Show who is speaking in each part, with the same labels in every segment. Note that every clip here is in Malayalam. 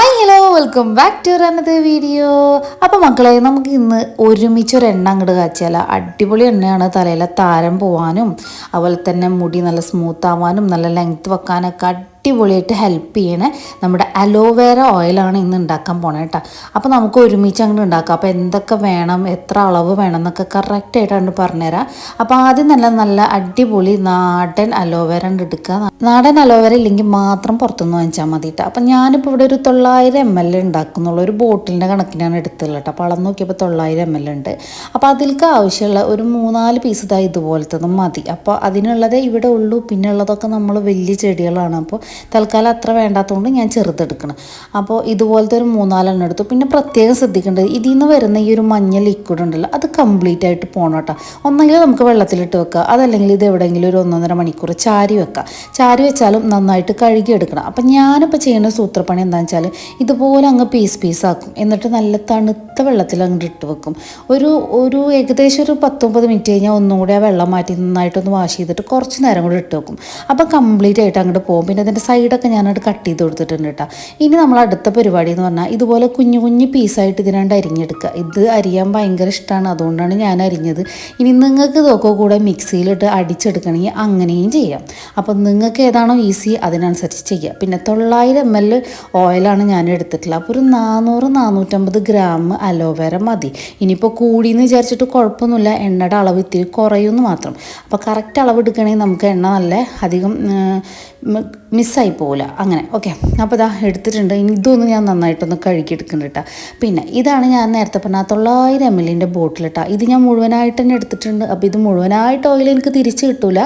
Speaker 1: Welcome back to another video അപ്പോൾ മക്കളെ നമുക്ക് ഇന്ന് ഒരുമിച്ച് ഒരു എണ്ണ അങ്ങോട്ട് കാച്ചാല അടിപൊളി എണ്ണയാണ്. തലയിലെ താരം പോവാനും അതുപോലെ തന്നെ മുടി നല്ല സ്മൂത്ത് ആവാനും നല്ല ലെങ്ത് വെക്കാനൊക്കെ അടിപൊളിയായിട്ട് ഹെൽപ്പ് ചെയ്യണ. നമ്മുടെ അലോവേര ഓയിലാണ് ഇന്ന് ഉണ്ടാക്കാൻ പോണേ കേട്ടോ അപ്പോൾ നമുക്ക് ഒരുമിച്ച് അങ്ങനെ ഉണ്ടാക്കാം. അപ്പോൾ എന്തൊക്കെ വേണം എത്ര അളവ് വേണം എന്നൊക്കെ കറക്റ്റായിട്ടാണ് പറഞ്ഞുതരാം. അപ്പോൾ ആദ്യം നല്ല നല്ല അടിപൊളി നാടൻ അലോവേര എടുക്കുക നാടൻ അലോവേര ഇല്ലെങ്കിൽ മാത്രം പുറത്തുനിന്ന് വാങ്ങിച്ചാൽ മതി കേട്ടോ അപ്പം ഞാനിപ്പോൾ ഇവിടെ ഒരു തൊള്ളായിരം എം എൽ ഉണ്ടാക്കുന്നുള്ളൂ. ഒരു ബോട്ടിലിന്റെ കണക്കിനാണ് എടുത്തുള്ളത് കേട്ടോ അപ്പോൾ നോക്കിയപ്പോൾ തൊള്ളായിരം എം എൽ ഉണ്ട്. അപ്പോൾ അതിൽക്ക് ആവശ്യമുള്ള ഒരു മൂന്നാൽ പീസ് ഇതാ ഇതുപോലത്തതും മതി. അപ്പോൾ അതിനുള്ളത് ഇവിടെ ഉള്ളൂ. പിന്നെ ഉള്ളതൊക്കെ നമ്മൾ വലിയ ചെടികളാണ്. അപ്പോൾ തൽക്കാലം അത്ര വേണ്ടാത്തതുകൊണ്ട് ഞാൻ ചെറുതെടുക്കണം അപ്പോൾ ഇതുപോലത്തെ ഒരു മൂന്നാലെണ്ണം എടുത്തു. പിന്നെ പ്രത്യേകം ശ്രദ്ധിക്കേണ്ടത് ഇതിൽ നിന്ന് വരുന്ന ഈ ഒരു മഞ്ഞ ലിക്വിഡ് ഉണ്ടല്ലോ അത് കംപ്ലീറ്റ് ആയിട്ട് പോകണം കേട്ടോ. ഒന്നെങ്കിൽ നമുക്ക് വെള്ളത്തിലിട്ട് വെക്കുക അതല്ലെങ്കിൽ ഇത് എവിടെയെങ്കിലും ഒരു ഒന്നൊന്നര മണിക്കൂർ ചാരി വെക്കുക. ചാരി വെച്ചാലും നന്നായിട്ട് കഴുകി എടുക്കണം. അപ്പം ഞാനിപ്പോൾ ചെയ്യുന്ന സൂത്രപ്പണി എന്താണെന്ന് വെച്ചാൽ ഇതുപോലെ അങ്ങ് പീസ് പീസ് ആക്കും. എന്നിട്ട് നല്ല തണുത്ത വെള്ളത്തിൽ അങ്ങോട്ട് ഇട്ട് വെക്കും. ഒരു ഒരു ഏകദേശം ഒരു പത്തൊമ്പത് മിനിറ്റ് കഴിഞ്ഞാൽ ഒന്നുകൂടി ആ വെള്ളം മാറ്റി നന്നായിട്ടൊന്ന് വാഷ് ചെയ്തിട്ട് കുറച്ച് നേരം കൂടി ഇട്ട് വെക്കും. അപ്പം കംപ്ലീറ്റ് ആയിട്ട് അങ്ങോട്ട് പോകും. പിന്നെ അതിന്റെ സൈഡൊക്കെ ഞാനത് കട്ട് ചെയ്ത് കൊടുത്തിട്ടുണ്ട് കേട്ടോ. ഇനി നമ്മൾ അടുത്ത പരിപാടി എന്ന് പറഞ്ഞാൽ ഇതുപോലെ കുഞ്ഞു കുഞ്ഞു പീസായിട്ട് ഇതിനാണ്ട് അരിഞ്ഞെടുക്കുക. ഇത് അരിയാൻ ഭയങ്കര ഇഷ്ടമാണ് അതുകൊണ്ടാണ് ഞാൻ അരിഞ്ഞത്. ഇനി നിങ്ങൾക്ക് ഇതൊക്കെ കൂടെ മിക്സിയിലിട്ട് അടിച്ചെടുക്കണമെങ്കിൽ അങ്ങനെയും ചെയ്യാം. അപ്പം നിങ്ങൾക്ക് ഏതാണോ ഈസി അതിനനുസരിച്ച് ചെയ്യുക പിന്നെ തൊള്ളായിരം എം എൽ ഓയിലാണ് ഞാൻ എടുത്തിട്ടുള്ളത്. അപ്പോൾ ഒരു നാനൂറ് നാനൂറ്റമ്പത് ഗ്രാം അലോവേര മതി. ഇനിയിപ്പോൾ കൂടിയെന്ന് വിചാരിച്ചിട്ട് കുഴപ്പമൊന്നുമില്ല. എണ്ണയുടെ അളവ് ഇത്തിരി കുറയുമെന്ന് മാത്രം. അപ്പോൾ കറക്റ്റ് അളവ് എടുക്കണമെങ്കിൽ നമുക്ക് എണ്ണ നല്ല അധികം മിസ്സായി പോകില്ല അങ്ങനെ. ഓക്കെ അപ്പോൾ ഇതാ എടുത്തിട്ടുണ്ട്. ഇനി ഇതൊന്നും ഞാൻ നന്നായിട്ടൊന്ന് കഴുകിയെടുക്കുന്നുണ്ട് കേട്ടോ പിന്നെ ഇതാണ് ഞാൻ നേരത്തെ പറഞ്ഞ തൊള്ളായിരം എം എല്ലിന്റെ ബോട്ടിൽ കേട്ടോ ഇത് ഞാൻ മുഴുവനായിട്ട് തന്നെ എടുത്തിട്ടുണ്ട്. അപ്പോൾ ഇത് മുഴുവനായിട്ട് ഓയിൽ എനിക്ക് തിരിച്ച് കിട്ടില്ല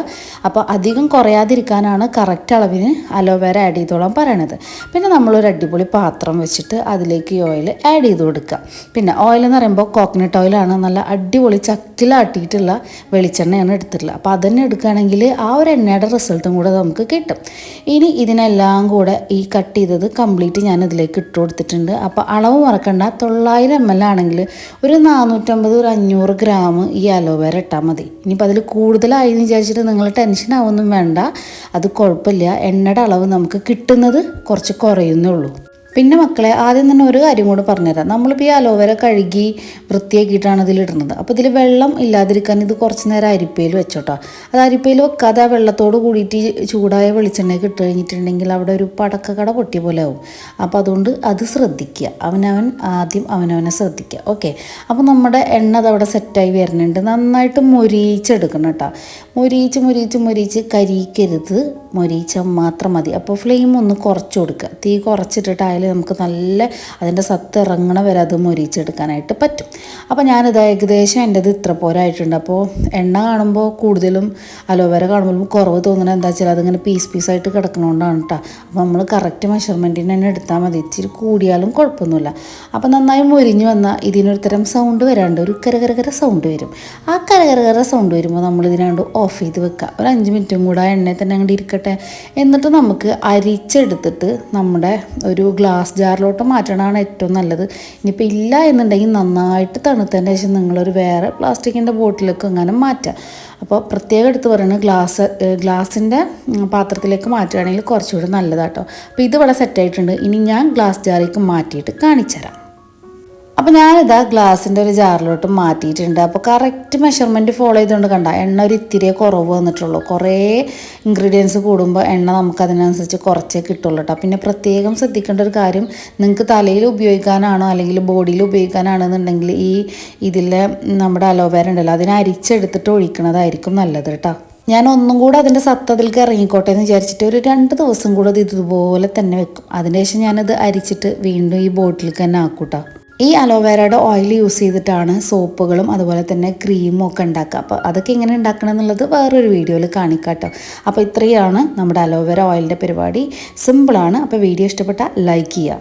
Speaker 1: അപ്പോൾ അധികം കുറയാതിരിക്കാനാണ് കറക്റ്റ് അളവിന് അലോവേര ആഡ് ചെയ്തോളാം പറയണത്. പിന്നെ നമ്മളൊരു അടിപൊളി പാത്രം വെച്ചിട്ട് അതിലേക്ക് ഈ ഓയിൽ ആഡ് ചെയ്ത് കൊടുക്കുക പിന്നെ ഓയിൽ എന്ന് പറയുമ്പോൾ കോക്കനട്ട് ഓയിലാണ് നല്ല അടിപൊളി ചക്കിലാട്ടിയിട്ടുള്ള വെളിച്ചെണ്ണയാണ് എടുത്തിട്ടുള്ളത്. അപ്പോൾ അതന്നെ എടുക്കുകയാണെങ്കിൽ ആ ഒരു എണ്ണയുടെ റിസൾട്ടും കൂടെ നമുക്ക് കിട്ടും. ഇനി ഇതിനെല്ലാം കൂടെ ഈ കട്ട് ചെയ്തത് കംപ്ലീറ്റ് ഞാൻ ഇതിലേക്ക് ഇട്ട് കൊടുത്തിട്ടുണ്ട്. അപ്പോൾ അളവ് മറക്കണ്ട. തൊള്ളായിരം എം എൽ ആണെങ്കിൽ ഒരു നാനൂറ്റമ്പത് ഒരു അഞ്ഞൂറ് ഗ്രാം ഈ അലോവേര ഇട്ടാൽ മതി. ഇനിയിപ്പോൾ അതിൽ കൂടുതലായി എന്ന് വിചാരിച്ചിട്ട് നിങ്ങൾ ടെൻഷൻ ആവൊന്നും വേണ്ട. അത് കുഴപ്പമില്ല. എണ്ണയുടെ അളവ് നമുക്ക് കിട്ടുന്നത് കുറച്ച് കുറയുന്നേ ഉള്ളൂ. പിന്നെ മക്കളെ ആദ്യം തന്നെ ഒരു കാര്യം കൂടെ പറഞ്ഞുതരാം. നമ്മളിപ്പോൾ ഈ അലോവേര കഴുകി വൃത്തിയാക്കിയിട്ടാണ് ഇതിലിടുന്നത് അപ്പോൾ ഇതിൽ വെള്ളം ഇല്ലാതിരിക്കാൻ ഇത് കുറച്ച് നേരം അരിപ്പയിൽ വെച്ചോട്ടോ. അത് അരിപ്പയിൽ വെക്കാതെ ആ വെള്ളത്തോട് കൂടിയിട്ട് ചൂടായ വെളിച്ചെണ്ണ ഇട്ട് കഴിഞ്ഞിട്ടുണ്ടെങ്കിൽ അവിടെ ഒരു പടക്കക്കട പൊട്ടിയ പോലെ ആവും. അപ്പോൾ അതുകൊണ്ട് അത് ശ്രദ്ധിക്കുക. അവനവൻ ആദ്യം അവനവനെ ശ്രദ്ധിക്കുക. ഓക്കെ? അപ്പോൾ നമ്മുടെ എണ്ണ അതവിടെ സെറ്റായി വരുന്നുണ്ട്. നന്നായിട്ട് മൊരീച്ചെടുക്കണം കേട്ടോ. മൊരീച്ച് മൊരീച്ച് മൊരീച്ച് കരിക്കരുത് മൊരീച്ച മാത്രം മതി. അപ്പോൾ ഫ്ലെയിം ഒന്ന് കുറച്ച് കൊടുക്കുക. തീ കുറച്ചിട്ടിട്ടായാലും നമുക്ക് നല്ല അതിന്റെ സത്ത് ഇറങ്ങണ വരെ അത് മൊരിച്ചെടുക്കാനായിട്ട് പറ്റും. അപ്പോൾ ഞാനിത് ഏകദേശം എന്റെത് ഇത്ര പോരായിട്ടുണ്ട് അപ്പോൾ എണ്ണ കാണുമ്പോൾ കൂടുതലും അലോവേര കാണുമ്പോഴും കുറവ് തോന്നുന്നത് എന്താ വെച്ചാൽ അതിങ്ങനെ പീസ് പീസായിട്ട് കിടക്കണോണ്ടാണ് കേട്ടോ അപ്പോൾ നമ്മൾ കറക്റ്റ് മെഷർമെന്റിന് തന്നെ എടുത്താൽ മതി. ഇച്ചിരി കൂടിയാലും കുഴപ്പമൊന്നുമില്ല. അപ്പോൾ നന്നായി മൊരിഞ്ഞ് വന്നാൽ ഇതിനൊരു തരം സൗണ്ട് വരാണ്ട്. ഒരു കരകരകര സൗണ്ട് വരും. ആ കരകരകര സൗണ്ട് വരുമ്പോൾ നമ്മൾ ഇതിനാണ്ട് ഓഫ് ചെയ്ത് വെക്കുക. ഒരു അഞ്ച് മിനിറ്റും കൂടെ ആ എണ്ണയിൽ തന്നെ അങ്ങോട്ട് ഇരിക്കട്ടെ. എന്നിട്ട് നമുക്ക് അരിച്ചെടുത്തിട്ട് നമ്മുടെ ഒരു ഗ്ലാസ് ജാറിലോട്ട് മാറ്റണതാണ് ഏറ്റവും നല്ലത്. ഇനിയിപ്പോൾ ഇല്ല എന്നുണ്ടെങ്കിൽ നന്നായിട്ട് തണുത്തതിന്റെ ശേഷം നിങ്ങളൊരു വേറെ പ്ലാസ്റ്റിക്കിന്റെ ബോട്ടിലേക്ക് അങ്ങനെ മാറ്റാം. അപ്പോൾ പ്രത്യേകം എടുത്ത് പറയുന്നത് ഗ്ലാസ് ഗ്ലാസിന്റെ പാത്രത്തിലേക്ക് മാറ്റുകയാണെങ്കിൽ കുറച്ചുകൂടി നല്ലതാട്ടോ. അപ്പോൾ ഇത് ഇവിടെ സെറ്റായിട്ടുണ്ട് ഇനി ഞാൻ ഗ്ലാസ് ജാറിലേക്ക് മാറ്റിയിട്ട് കാണിച്ചു തരാം അപ്പോൾ ഞാനിതാ ഗ്ലാസിന്റെ ഒരു ജാറിലോട്ട് മാറ്റിയിട്ടുണ്ട്. അപ്പോൾ കറക്റ്റ് മെഷർമെന്റ് ഫോളോ ചെയ്തുകൊണ്ട് കണ്ട എണ്ണ ഒരു ഇത്തിരിയെ കുറവ് വന്നിട്ടുള്ളൂ. കുറേ ഇൻഗ്രീഡിയൻസ് കൂടുമ്പോൾ എണ്ണ നമുക്ക് അതിനനുസരിച്ച് കുറച്ചേ കിട്ടുള്ളൂ കേട്ടോ പിന്നെ പ്രത്യേകം ശ്രദ്ധിക്കേണ്ട ഒരു കാര്യം നിങ്ങൾക്ക് തലയിൽ ഉപയോഗിക്കാനാണോ അല്ലെങ്കിൽ ബോഡിയിൽ ഉപയോഗിക്കാനാണെന്നുണ്ടെങ്കിൽ ഈ ഇതിലെ നമ്മുടെ അലോവേര ഉണ്ടല്ലോ അതിനെ അരിച്ചെടുത്തിട്ട് ഒഴിക്കണതായിരിക്കും നല്ലത് കേട്ടോ ഞാൻ ഒന്നും കൂടെ അതിന്റെ സത്തതിലേക്ക് ഇറങ്ങിക്കോട്ടെ എന്ന് വിചാരിച്ചിട്ട് ഒരു രണ്ട് ദിവസം കൂടെ ഇത് ഇതുപോലെ തന്നെ വെക്കും. അതിനുശേഷം ഞാനത് അരിച്ചിട്ട് വീണ്ടും ഈ ബോട്ടിലേക്ക് തന്നെ ആക്കൂട്ടോ ഈ അലോവേരയുടെ ഓയിൽ യൂസ് ചെയ്തിട്ടാണ് സോപ്പുകളും അതുപോലെ തന്നെ ക്രീമും ഒക്കെ ഉണ്ടാക്കുക. അപ്പോൾ അതൊക്കെ എങ്ങനെ ഉണ്ടാക്കണം എന്നുള്ളത് വേറൊരു വീഡിയോയിൽ കാണിക്കാട്ടോ. അപ്പോൾ ഇത്രയാണ് നമ്മുടെ അലോവേര ഓയിലിന്റെ പരിപാടി. സിമ്പിളാണ് അപ്പോൾ വീഡിയോ ഇഷ്ടപ്പെട്ട ലൈക്ക് ചെയ്യുക.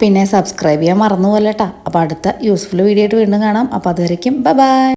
Speaker 1: പിന്നെ സബ്സ്ക്രൈബ് ചെയ്യാൻ മറന്നു അപ്പോൾ അടുത്ത യൂസ്ഫുൾ വീഡിയോ ആയിട്ട് വീണ്ടും കാണാം. അപ്പോൾ അതുവരയ്ക്കും ബൈ ബൈ